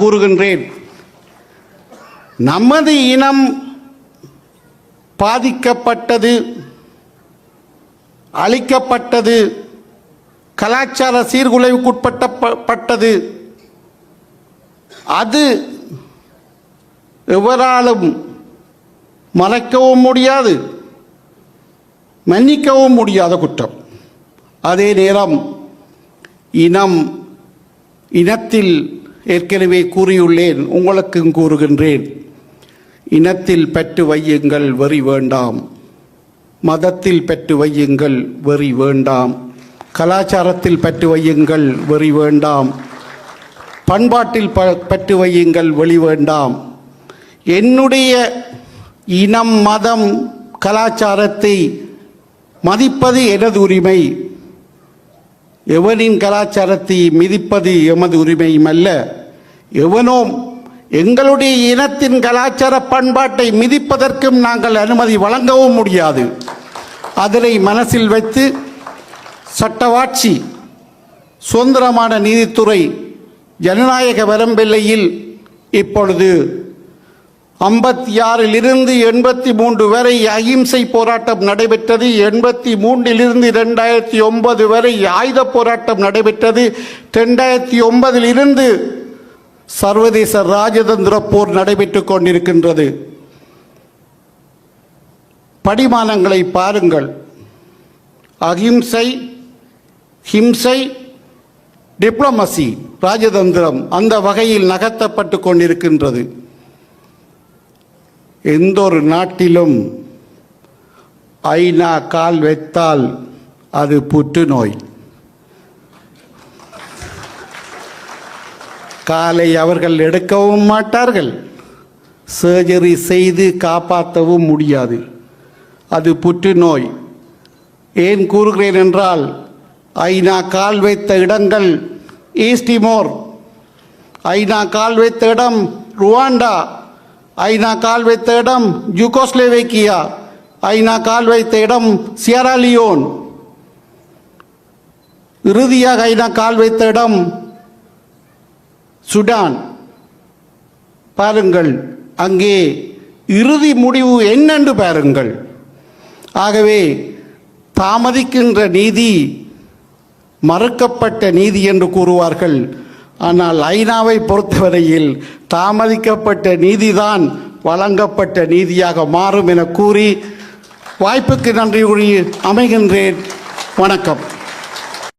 கூறுகின்றேன். நமது இனம் பாதிக்கப்பட்டது அழிக்கப்பட்டது கலாச்சார சீர்குலைவுக்குட்பட்டப்பட்டது. அது எவராலும் மறைக்கவும் முடியாது மன்னிக்கவும் முடியாத குற்றம். அதே நேரம் இனம் இனத்தில் ஏற்கனவே கூறியுள்ளேன் உங்களுக்கும் கூறுகின்றேன். இனத்தில் பெற்று வையுங்கள் வெறி வேண்டாம். மதத்தில் பெற்று வையுங்கள் வெறி வேண்டாம். கலாச்சாரத்தில் பெற்று வையுங்கள் வெறி வேண்டாம். பண்பாட்டில் ப பெற்று வையுங்கள் வெளி வேண்டாம். என்னுடைய இனம் மதம் கலாச்சாரத்தை மதிப்பது எனது உரிமை. எவனின் கலாச்சாரத்தை மிதிப்பது எமது உரிமையும் அல்ல. எவனோம் எங்களுடைய இனத்தின் கலாச்சார பண்பாட்டை மிதிப்பதற்கும் நாங்கள் அனுமதி வழங்கவும் முடியாது. அதனை மனசில் வைத்து சட்டவாட்சி சுதந்திரமான நீதித்துறை ஜனநாயக வரம்பெல்லையில் இப்பொழுது ஐம்பத்தி ஆறிலிருந்து எண்பத்தி மூன்று வரை அகிம்சை போராட்டம் நடைபெற்றது. எண்பத்தி மூன்றிலிருந்து ரெண்டாயிரத்தி ஒன்பது வரை ஆயுத போராட்டம் நடைபெற்றது. ரெண்டாயிரத்தி ஒன்பதிலிருந்து சர்வதேச ராஜதந்திர போர் நடைபெற்றுக் கொண்டிருக்கின்றது. படிமானங்களை பாருங்கள். அகிம்சை ஹிம்சை டிப்ளமசி ராஜதந்திரம் அந்த வகையில் நகர்த்தப்பட்டு கொண்டிருக்கின்றது. எந்த ஒரு நாட்டிலும் ஐநா கால் வைத்தால் அது புற்றுநோய். காலை அவர்கள் எடுக்கவும் மாட்டார்கள். சர்ஜரி செய்து காப்பாற்றவும் முடியாது. அது புற்றுநோய். ஏன் கூறுகிறேன் என்றால் ஐநா கால் வைத்த இடங்கள் ஈஸ்டிமோர். ஐநா கால் வைத்த இடம் ருவாண்டா. ஐநா கால் வைத்த இடம் ஜுகோஸ்லேவேக்கியா ஐநா கால் வைத்த இடம் சியராலியோன் இறுதியாக ஐநா கால் வைத்த இடம் சுடான். பாருங்கள் அங்கே இறுதி முடிவு என்னென்று பாருங்கள். ஆகவே தாமதிக்கின்ற நீதி மறுக்கப்பட்ட நீதி என்று கூறுவார்கள். ஆனால் ஐநாவை பொறுத்தவரையில் தாமதிக்கப்பட்ட நீதிதான் வழங்கப்பட்ட நீதியாக மாறும் என கூறி வாய்ப்புக்கு நன்றி கூறி அமைகின்றேன். வணக்கம்.